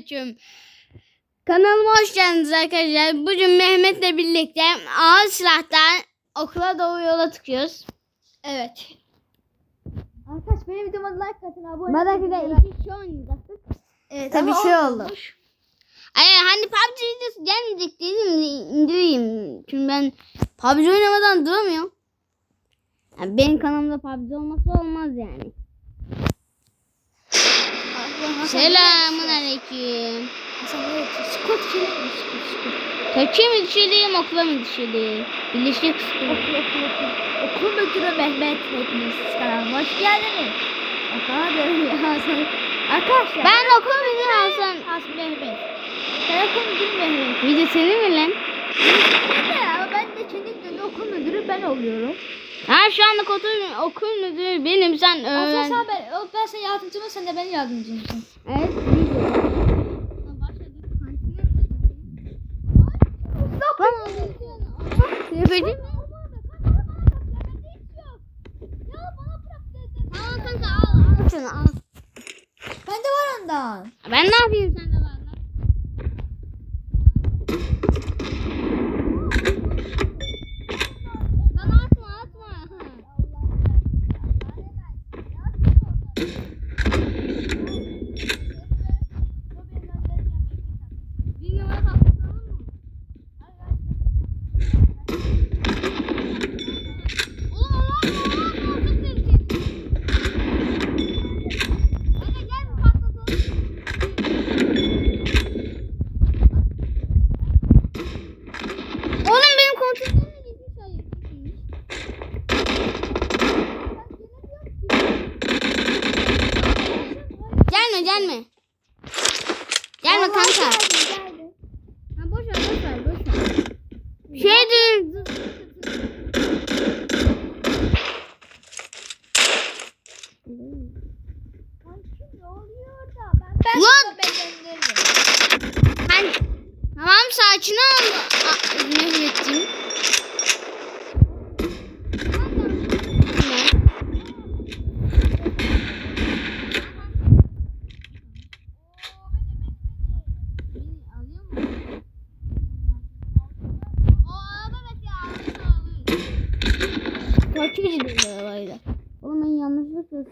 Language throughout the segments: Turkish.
Selamünaleyküm. Kanalıma hoş geldiniz arkadaşlar. Bugün Mehmet'le birlikte ağır silahtan okula doğru yola çıkıyoruz. Evet. Arkadaş benim videoma like atın abone Belki de iki kişi oynayacaktık. Evet, Tabii ama şey oldu. Ay, hani PUBG videosu gelmeyecek dedim de indireyim. Çünkü ben PUBG oynamadan duramıyorum. Yani benim kanalımda PUBG olması olmaz yani. Selamun aleyküm. Scott kimmiş? Kaçı mı düşelim okula mı düşelim? Birleşik Okul okul okul. Okul müdürü Mehmet hepiniz kanalıma hoş geldiniz. Ya Hasan. Arkadaşlar. Ben okul müdürü Hasan. Hasan Mehmet. Ben okul müdürü Mehmet. Video senin mi lan? Ben de de kendi okul müdürü ben oluyorum. Ha şu anda okul, okul müdürü benim sen öğren. sen ben, ben senin yardımcımın sen de benim yardımcımsın. Evet. Yapacağım. Al kanka al al şunu al. Bende var ondan. Ben ne yapayım sende var lan? Bana atma atma. Bir numara patlatalım mı? Oğlum onu atma onu atma çok tehlikeli. Kanka gel bir patlatalım. Oğlum benim kontrolüm gitmiş hayır. Gelme gelme. Gelme kanka. Ha, boş ver boş ver boş ver. Şey dur. Ben Lan! sana beğendiririm. Hani, tamam sakin ol. Aa, Mehmetciğim. Kişi dönüyor arabayla? Oğlum ben yanlışlıkla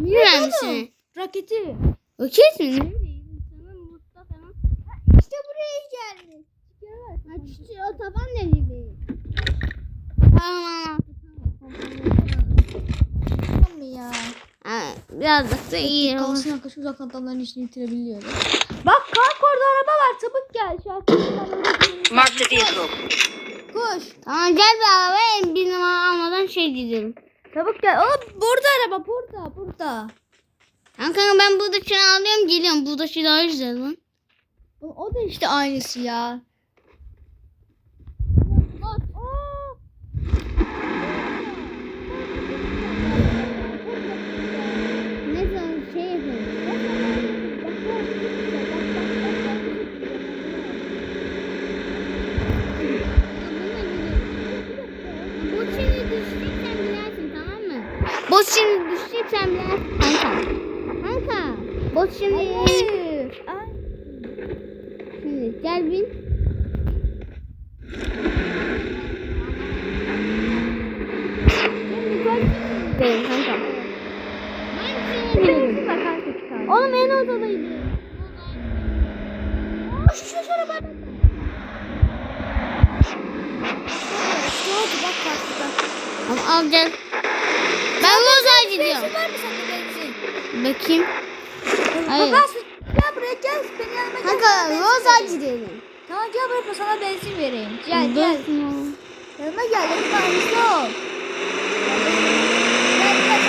Niye mühendisini? Raketi. Roket mi? İşte buraya geldi. Ha çiçeği o taban ne gibi? Tamam Tamam ya? Ha, birazcık da iyi olur. Kalsın arkadaş uzaktan adamların işini bitirebiliyorum. Bak kalk orada araba var çabuk gel. Şu an Mark the vehicle. Koş. Tamam gel arabaya bir numara almadan şey gidelim. Çabuk gel. Oğlum burada araba burada burada. Kanka ben burada şunu alıyorum geliyorum. Burada şey daha güzel lan. O da işte aynısı ya. Neyse şey yapalım. Bu şimdi düşeceksen bilersin tamam mı? Bot şimdi düşeceksen bilersin kanka. Bot şimdi. Ay. Şimdi gel bin. Değil kanka. Bak. Oğlum en ortadaydı. Aa, şu. Ne oldu bak karşıda. Tamam al gel. Ben Loz'a gidiyorum. Bakayım. Hayır. Baba gel buraya gel. Beni yanıma gel. Kanka vereyim. gidelim. Tamam gel buraya sana benzin vereyim. Gel gel. Dur. Yanıma gel. Yanıma. Gel gel.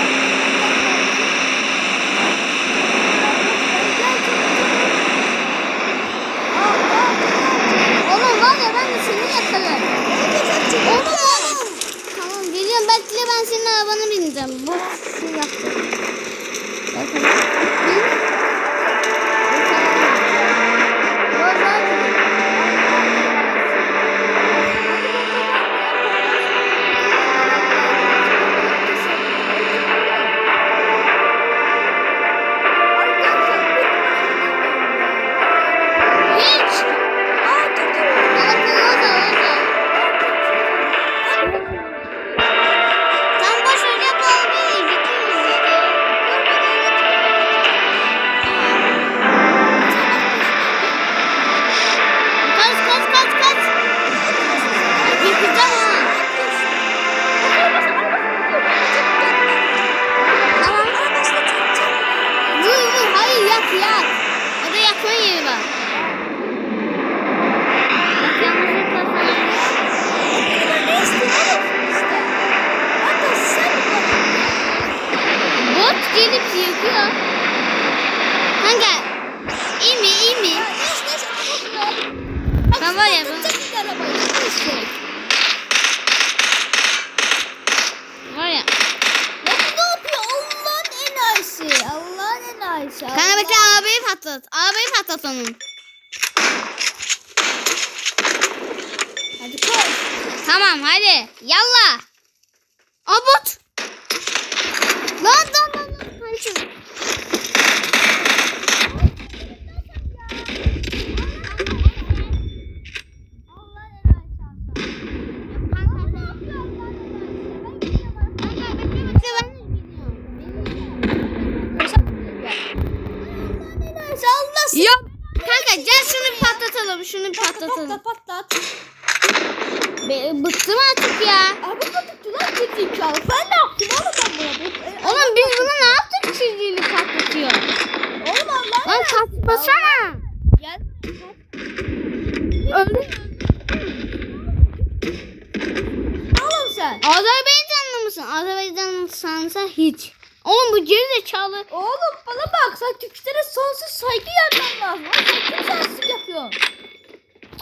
Gel. Oğlum var ya ben patlat. Arabayı patlat onun. Hadi koş. Tamam hadi. Yallah. Abut. Lan lan lan lan. Kaçın. Allah Yok. Kanka gel şunu patlatalım. Şunu patlatalım. Patlat patlat. Be, bıktım artık ya. Araba patlattı lan gerizekalı. Ben ne yaptım oğlum ben buna? Oğlum biz buna ne yaptık çizgiyle patlatıyor? Oğlum Allah. Patlasana. Gel. Öldü. Oğlum sen. Azerbaycanlı mısın? Azerbaycanlısansa hiç. Oğlum bu gerizekalı. Oğlum bana bak sen Türklere sonsuz saygı yapman lazım. Sen kim sensin yapıyorsun?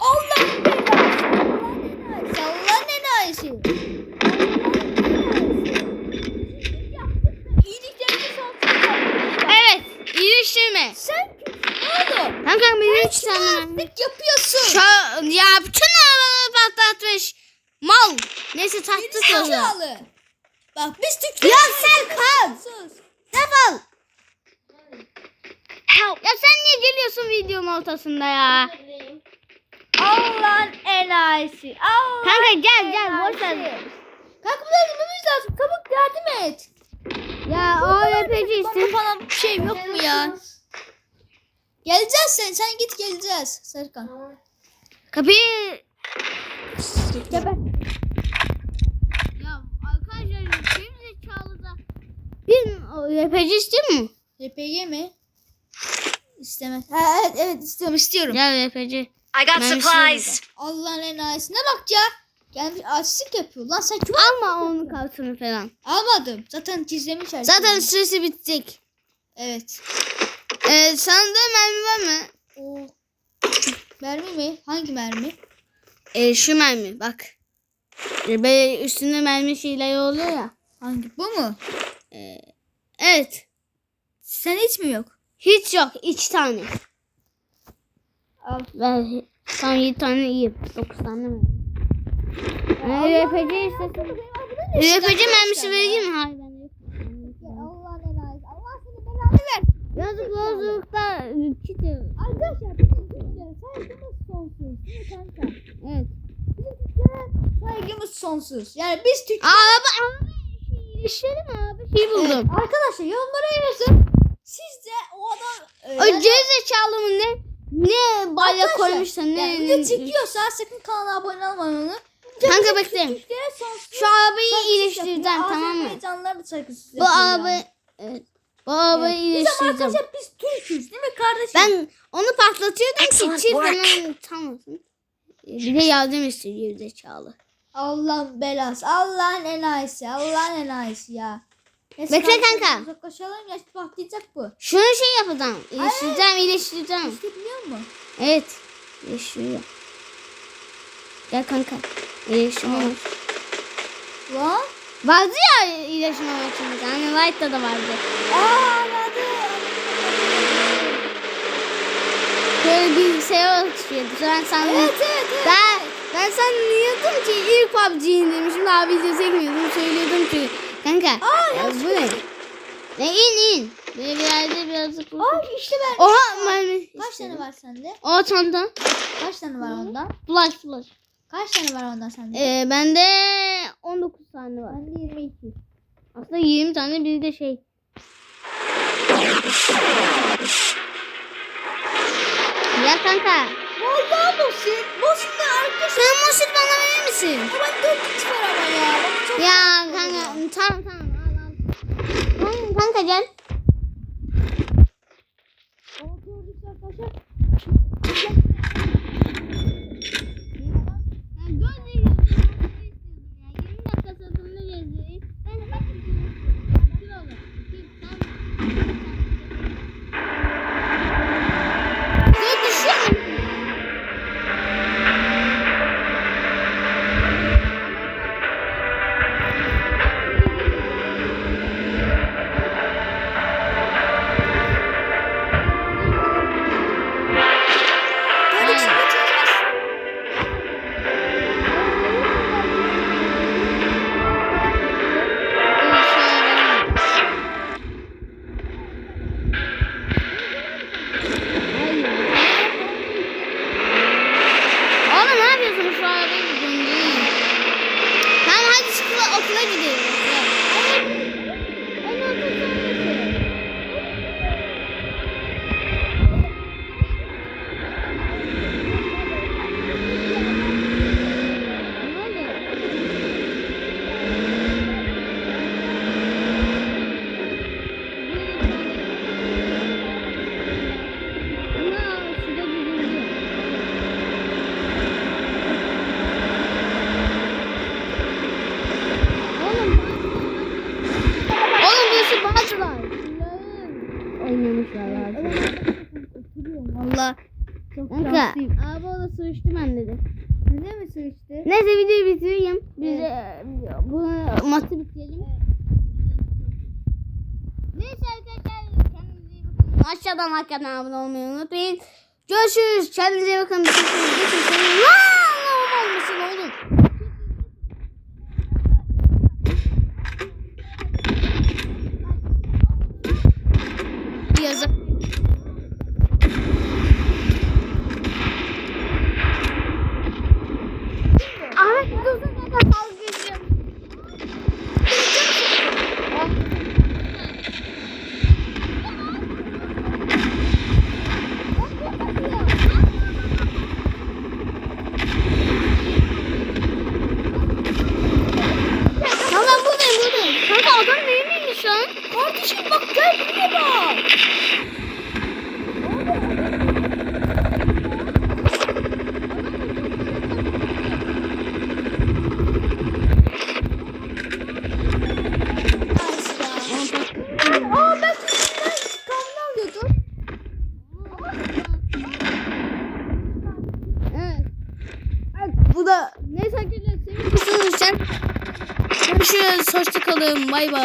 Allah'ın belası. Allah'ın enayisi. İyiliklerine sonsuz saygı. Evet. iyileştirme. Sen kimsin oğlum? Kanka benim üç tane. Kimsizlik yapıyorsun. Şu, ya bütün arabaları patlatmış. Mal. Neyse taktık onu. Zekalı. Bak biz Türkler. Ya Serkan. Sus. Defol. Ya sen niye geliyorsun videonun ortasında ya? Allah'ın enayisi. Allah. Kanka gel gel boş ver. Kanka bunu öldürmemiz lazım. Çabuk yardım et. Ya o RPG Bana falan bir şey yok mu ya? Geleceğiz sen. Sen git geleceğiz. Serkan. Kapıyı. Geber. Ya arkadaşlar zekalı da. Bir RPG istiyor mu? RPG mi? İstemez. Ha, evet evet istiyorum istiyorum. Gel RPG. I got Ben supplies. Allah'ın enayisine bak ya. Gelmiş açlık yapıyor. Lan sen kim Alma onun kartını falan. Almadım. Zaten gizlemiş her Zaten şeyi. süresi bitecek. Evet. Ee, sende mermi var mı? O mermi mi? Hangi mermi? Ee, şu mermi bak. Ee, böyle üstünde mermi şeyler oluyor ya. Hangi? Bu mu? Evet. Sen hiç mi yok? Hiç yok. iki tane. Al. Ben tam 7 tane yiyeyim. 9 tane mi? Ee, RPG istedim. RPG mermisi vereyim mi? Hayır ben. Yazık yolculukta kit Arkadaşlar saygımız sonsuz. Kanka? Evet. Saygımız sonsuz. Yani biz Türk... Araba araba işlerim abi. Şey buldum. Arkadaşlar yorumlara yazın. Siz de o adam... e, O gerizekalı mı ne? Ne bayrak koymuşsa ne? Yani ne- video çekiyorsa sakın kanala abone olmayı Kanka bekle. Türklere sonsuz Şu arabayı iyileştireceğim tamam mı? Bu yapıyor araba yani. evet. Bu arabayı Evet. Biz iyileştireceğim. arkadaşlar biz Türk'üz değil mi kardeşim? Ben onu patlatıyordum ki çift falan tanımasın. Bir de yardım istiyor gerizekalı. Allah'ın belası. Allah'ın enayisi. Allah'ın enayisi ya. Bekle kanka. Uzaklaşalım ya patlayacak bu. Şunu şey yapacağım. İyileştireceğim, iyileştireceğim. İşte biliyor musun? Evet. İyileştiriyor. Gel kanka. İyileştirme var. Lan. Vardı ya iyileştirme maçımız. Hani White'da da vardı. Aa anladım. Böyle bilgisayar atışıyordu. Ben sandım. Evet evet evet. Ben, ben sanıyordum ki ilk PUBG'yi indirmişim. Daha video çekmiyordum. Söylüyordum ki. Kanka. Aa, ya bu ne? Ne in in. Böyle bir yerde birazcık. Ay işte ben. Oha mermi. Kaç tane var sende? O çanta. Kaç tane var ondan? Flash flash. Kaç tane var ondan sende? Ee, bende 19 tane var. Bende 22. Aslında 20 tane bir de şey. Ya kanka. Musin. Musin de arkadaş. Sen Mosul bana verir misin? Ama 4 kişi var ama ya. Ya kanka tamam tamam al al. Kanka gel. Ama ne yapıyorsun şu an? Ben hadi okula, okula gidelim. Neyse arkadaşlar kendinize iyi bakın. Aşağıdan hakikaten abone olmayı unutmayın. Görüşürüz. Kendinize iyi bakın. Geçin. Şey şey Lan olmasın oğlum. バイバイ。